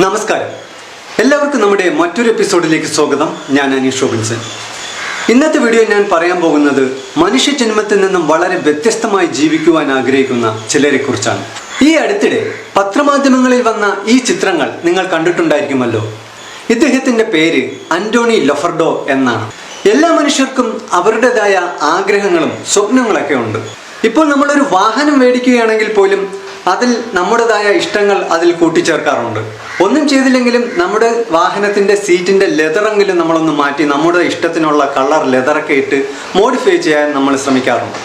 നമസ്കാരം. എല്ലാവർക്കും നമ്മുടെ മറ്റൊരു എപ്പിസോഡിലേക്ക് സ്വാഗതം. ഞാൻ അനീഷ് റോബിൻസൺ. ഇന്നത്തെ വീഡിയോ ഞാൻ പറയാൻ പോകുന്നത് മനുഷ്യ ജന്മത്തിൽ നിന്നും വളരെ വ്യത്യസ്തമായി ജീവിക്കുവാൻ ആഗ്രഹിക്കുന്ന ചിലരെ കുറിച്ചാണ് ഈ അടുത്തിടെ പത്രമാധ്യമങ്ങളിൽ വന്ന ഈ ചിത്രങ്ങൾ നിങ്ങൾ കണ്ടിട്ടുണ്ടായിരിക്കുമല്ലോ. ഇദ്ദേഹത്തിന്റെ പേര് അന്റോണി ലൊഫർഡോ എന്നാണ്. എല്ലാ മനുഷ്യർക്കും അവരുടേതായ ആഗ്രഹങ്ങളും സ്വപ്നങ്ങളൊക്കെ ഉണ്ട്. ഇപ്പോൾ നമ്മളൊരു വാഹനം മേടിക്കുകയാണെങ്കിൽ പോലും അതിൽ നമ്മുടേതായ ഇഷ്ടങ്ങൾ അതിൽ കൂട്ടിച്ചേർക്കാറുണ്ട്. ഒന്നും ചെയ്തില്ലെങ്കിലും നമ്മുടെ വാഹനത്തിന്റെ സീറ്റിന്റെ ലെതറെങ്കിലും നമ്മളൊന്ന് മാറ്റി നമ്മുടെ ഇഷ്ടത്തിനുള്ള കളർ ലെതറൊക്കെ ഇട്ട് മോഡിഫൈ ചെയ്യാൻ നമ്മൾ ശ്രമിക്കാറുണ്ട്.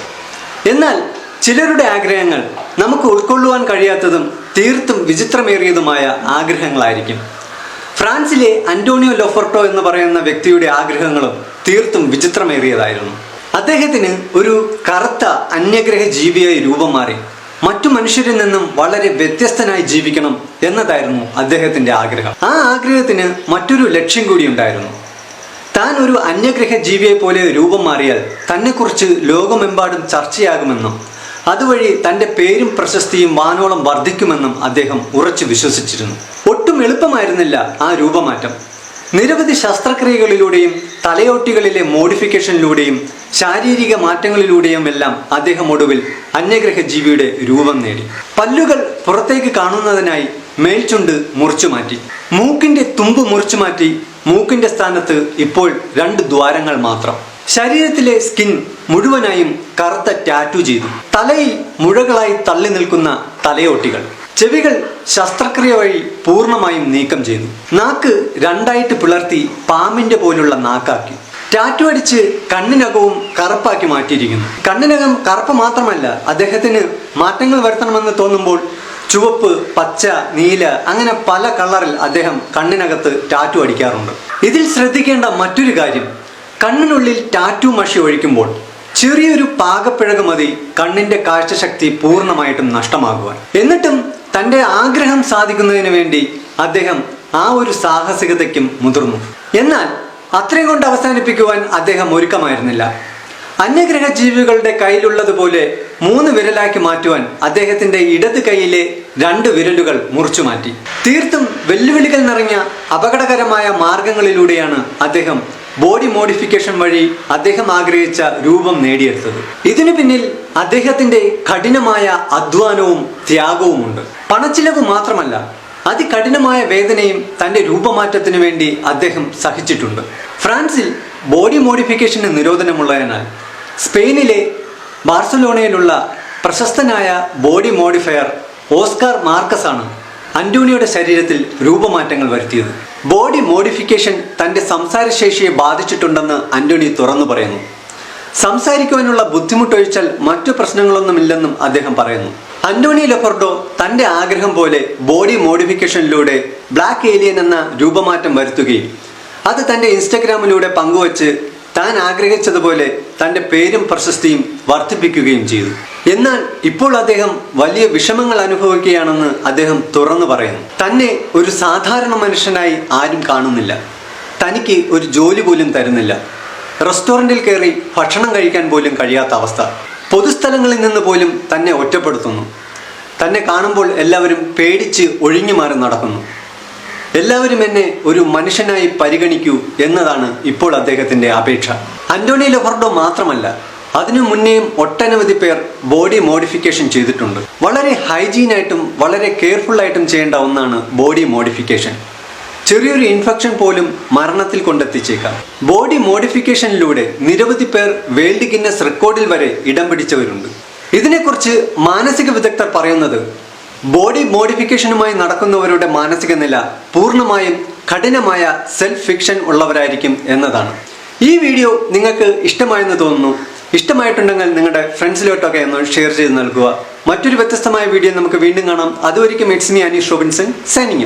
എന്നാൽ ചിലരുടെ ആഗ്രഹങ്ങൾ നമുക്ക് ഉൾക്കൊള്ളുവാൻ കഴിയാത്തതും തീർത്തും വിചിത്രമേറിയതുമായ ആഗ്രഹങ്ങളായിരിക്കും. ഫ്രാൻസിലെ അന്റോണിയോ ലൊഫർട്ടോ എന്ന് പറയുന്ന വ്യക്തിയുടെ ആഗ്രഹങ്ങളും തീർത്തും വിചിത്രമേറിയതായിരുന്നു. അദ്ദേഹത്തിന് ഒരു കറുത്ത അന്യഗ്രഹ ജീവിയായി രൂപം മാറി. മറ്റു മനുഷ്യരിൽ നിന്നും വളരെ വ്യത്യസ്തനായി ജീവിക്കണം എന്നതായിരുന്നു അദ്ദേഹത്തിന്റെ ആഗ്രഹം. ആ ആഗ്രഹത്തിന് മറ്റൊരു ലക്ഷ്യം കൂടി ഉണ്ടായിരുന്നു. താൻ ഒരു അന്യഗ്രഹ ജീവിയെ പോലെ രൂപം മാറിയാൽ തന്നെക്കുറിച്ച് ലോകമെമ്പാടും ചർച്ചയാകുമെന്നും അതുവഴി തന്റെ പേരും പ്രശസ്തിയും വാനോളം വർദ്ധിക്കുമെന്നും അദ്ദേഹം ഉറച്ചു വിശ്വസിച്ചിരുന്നു. ഒട്ടും എളുപ്പമായിരുന്നില്ല ആ രൂപമാറ്റം. നിരവധി ശസ്ത്രക്രിയകളിലൂടെയും തലയോട്ടികളിലെ മോഡിഫിക്കേഷനിലൂടെയും ശാരീരിക മാറ്റങ്ങളിലൂടെയും എല്ലാം അദ്ദേഹം ഒടുവിൽ അന്യഗ്രഹ ജീവിയുടെ രൂപം നേടി. പല്ലുകൾ പുറത്തേക്ക് കാണുന്നതിനായി മേൽചുണ്ട് മുറിച്ചു മാറ്റി. മൂക്കിന്റെ തുമ്പ് മുറിച്ചു മാറ്റി മൂക്കിന്റെ സ്ഥാനത്ത് ഇപ്പോൾ രണ്ട് ദ്വാരങ്ങൾ മാത്രം. ശരീരത്തിലെ സ്കിൻ മുഴുവനായും കറുത്ത ടാറ്റു ചെയ്തു. തലയിൽ മുഴകളായി തള്ളി നിൽക്കുന്ന തലയോട്ടികൾ. ചെവികൾ ശസ്ത്രക്രിയ വഴി പൂർണമായും നീക്കം ചെയ്തു. നാക്ക് രണ്ടായിട്ട് പിളർത്തി പാമ്പിന്റെ പോലുള്ള നാക്കാക്കി. ടാറ്റു അടിച്ച് കണ്ണിനകവും കറുപ്പാക്കി മാറ്റിയിരിക്കുന്നു. കണ്ണിനകം കറുപ്പ് മാത്രമല്ല അദ്ദേഹത്തിന് മാറ്റങ്ങൾ വരുത്തണമെന്ന് തോന്നുമ്പോൾ ചുവപ്പ് പച്ച നീല അങ്ങനെ പല കളറിൽ അദ്ദേഹം കണ്ണിനകത്ത് ടാറ്റു അടിക്കാറുണ്ട്. ഇതിൽ ശ്രദ്ധിക്കേണ്ട മറ്റൊരു കാര്യം കണ്ണിനുള്ളിൽ ടാറ്റു മഷി ഒഴിക്കുമ്പോൾ ചെറിയൊരു പാകപ്പിഴക് മതി കണ്ണിന്റെ കാഴ്ചശക്തി പൂർണമായിട്ടും നഷ്ടമാകുവാൻ. എന്നിട്ടും തന്റെ ആഗ്രഹം സാധിക്കുന്നതിന് വേണ്ടി അദ്ദേഹം ആ ഒരു സാഹസികതയ്ക്കും മുതിർന്നു. എന്നാൽ അത്രയും കൊണ്ട് അവസാനിപ്പിക്കുവാൻ അദ്ദേഹം ഒരുക്കമായിരുന്നില്ല. അന്യഗ്രഹ ജീവികളുടെ കയ്യിലുള്ളതുപോലെ മൂന്ന് വിരലാക്കി മാറ്റുവാൻ അദ്ദേഹത്തിന്റെ ഇടത് കൈയിലെ രണ്ട് വിരലുകൾ മുറിച്ചു മാറ്റി. തീർത്തും വെല്ലുവിളികൾ നിറഞ്ഞ അപകടകരമായ മാർഗങ്ങളിലൂടെയാണ് അദ്ദേഹം ബോഡി മോഡിഫിക്കേഷൻ വഴി അദ്ദേഹം ആഗ്രഹിച്ച രൂപം നേടിയെടുത്തത്. ഇതിനു പിന്നിൽ അദ്ദേഹത്തിന്റെ കഠിനമായ അധ്വാനവും ത്യാഗവുമുണ്ട്. പണച്ചിലവ് മാത്രമല്ല അതികഠിനമായ വേദനയും തന്റെ രൂപമാറ്റത്തിനു വേണ്ടി അദ്ദേഹം സഹിച്ചിട്ടുണ്ട്. ഫ്രാൻസിൽ ബോഡി മോഡിഫിക്കേഷന് നിരോധനമുള്ളതിനാൽ സ്പെയിനിലെ ബാർസലോണയിലുള്ള പ്രശസ്തനായ ബോഡി മോഡിഫയർ ഓസ്കാർ മാർക്കസ് ആണ് അന്റോണിയുടെ ശരീരത്തിൽ രൂപമാറ്റങ്ങൾ വരുത്തിയത്. ബോഡി മോഡിഫിക്കേഷൻ തന്റെ സംസാരശേഷിയെ ബാധിച്ചിട്ടുണ്ടെന്ന് അന്റോണി തുറന്നു പറയുന്നു. സംസാരിക്കുവാനുള്ള ബുദ്ധിമുട്ടൊഴിച്ചാൽ മറ്റു പ്രശ്നങ്ങളൊന്നുമില്ലെന്നും അദ്ദേഹം പറയുന്നു. അന്റോണി ലെപ്പർഡോ തന്റെ ആഗ്രഹം പോലെ ബോഡി മോഡിഫിക്കേഷനിലൂടെ ബ്ലാക്ക് ഏലിയൻ എന്ന രൂപമാറ്റം വരുത്തുകയും അത് തന്റെ ഇൻസ്റ്റഗ്രാമിലൂടെ പങ്കുവച്ച് താൻ ആഗ്രഹിച്ചതുപോലെ തന്റെ പേരും പ്രശസ്തിയും വർദ്ധിപ്പിക്കുകയും ചെയ്തു. എന്നാൽ ഇപ്പോൾ അദ്ദേഹം വലിയ വിഷമങ്ങൾ അനുഭവിക്കുകയാണെന്ന് അദ്ദേഹം തുറന്നു പറയുന്നു. തന്നെ ഒരു സാധാരണ മനുഷ്യനായി ആരും കാണുന്നില്ല. തനിക്ക് ഒരു ജോലി പോലും തരുന്നില്ല. റെസ്റ്റോറന്റിൽ കയറി ഭക്ഷണം കഴിക്കാൻ പോലും കഴിയാത്ത അവസ്ഥ. പൊതുസ്ഥലങ്ങളിൽ നിന്ന് പോലും തന്നെ ഒറ്റപ്പെടുത്തുന്നു. തന്നെ കാണുമ്പോൾ എല്ലാവരും പേടിച്ച് ഒഴിഞ്ഞു മാറി നടക്കുന്നു. എല്ലാവരും എന്നെ ഒരു മനുഷ്യനായി പരിഗണിക്കൂ എന്നതാണ് ഇപ്പോൾ അദ്ദേഹത്തിന്റെ അപേക്ഷ. അന്റോണി ലൊഫർഡോ മാത്രമല്ല അതിനു മുന്നേയും ഒട്ടനവധി പേർ ബോഡി മോഡിഫിക്കേഷൻ ചെയ്തിട്ടുണ്ട്. വളരെ ഹൈജീനായിട്ടും വളരെ കെയർഫുള്ളായിട്ടും ചെയ്യേണ്ട ഒന്നാണ് ബോഡി മോഡിഫിക്കേഷൻ. ചെറിയൊരു ഇൻഫെക്ഷൻ പോലും മരണത്തിൽ കൊണ്ടെത്തിച്ചേക്കാം. ബോഡി മോഡിഫിക്കേഷനിലൂടെ നിരവധി പേർ വേൾഡ് ഗിന്നസ് റെക്കോർഡിൽ വരെ ഇടം പിടിച്ചവരുണ്ട്. ഇതിനെക്കുറിച്ച് മാനസിക വിദഗ്ധർ പറയുന്നത് ബോഡി മോഡിഫിക്കേഷനുമായി നടക്കുന്നവരുടെ മാനസിക നില പൂർണമായും കഠിനമായ സെൽഫ് ഫിക്ഷൻ ഉള്ളവരായിരിക്കും എന്നതാണ്. ഈ വീഡിയോ നിങ്ങൾക്ക് ഇഷ്ടമായെന്ന് തോന്നുന്നു. ഇഷ്ടമായിട്ടുണ്ടെങ്കിൽ നിങ്ങളുടെ ഫ്രണ്ട്സിലോട്ടൊക്കെ ഒന്ന് ഷെയർ ചെയ്ത് നൽകുക. മറ്റൊരു വ്യത്യസ്തമായ വീഡിയോ നമുക്ക് വീണ്ടും കാണാം. അതുവരിക്കും it's me Aneesh Robinson signing